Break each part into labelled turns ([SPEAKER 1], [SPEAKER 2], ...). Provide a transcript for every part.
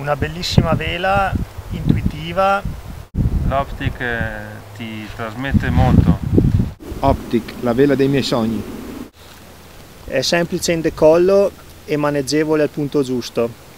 [SPEAKER 1] Una bellissima vela, intuitiva.
[SPEAKER 2] L'Optic eh, ti trasmette molto.
[SPEAKER 3] Optic, la vela dei miei sogni.
[SPEAKER 1] È semplice in decollo e maneggevole al punto giusto.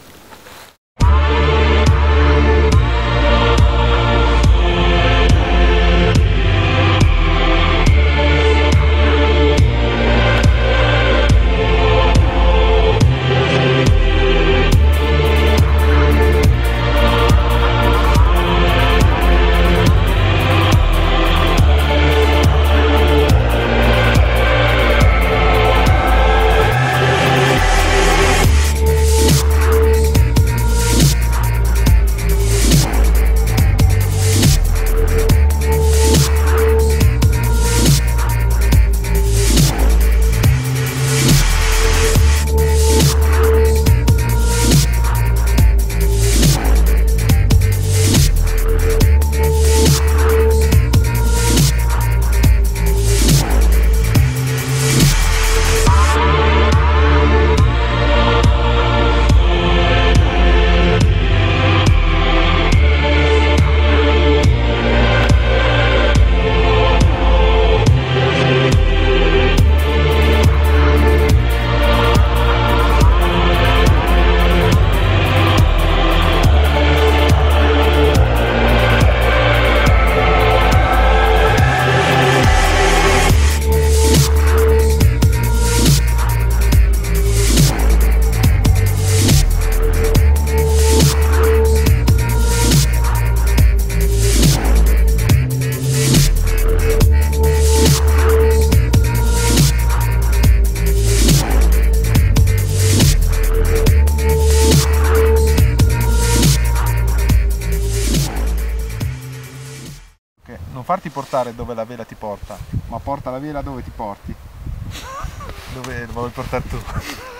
[SPEAKER 3] Non farti portare dove la vela ti porta, ma porta la vela dove ti porti.
[SPEAKER 2] Dove vuoi portare tu?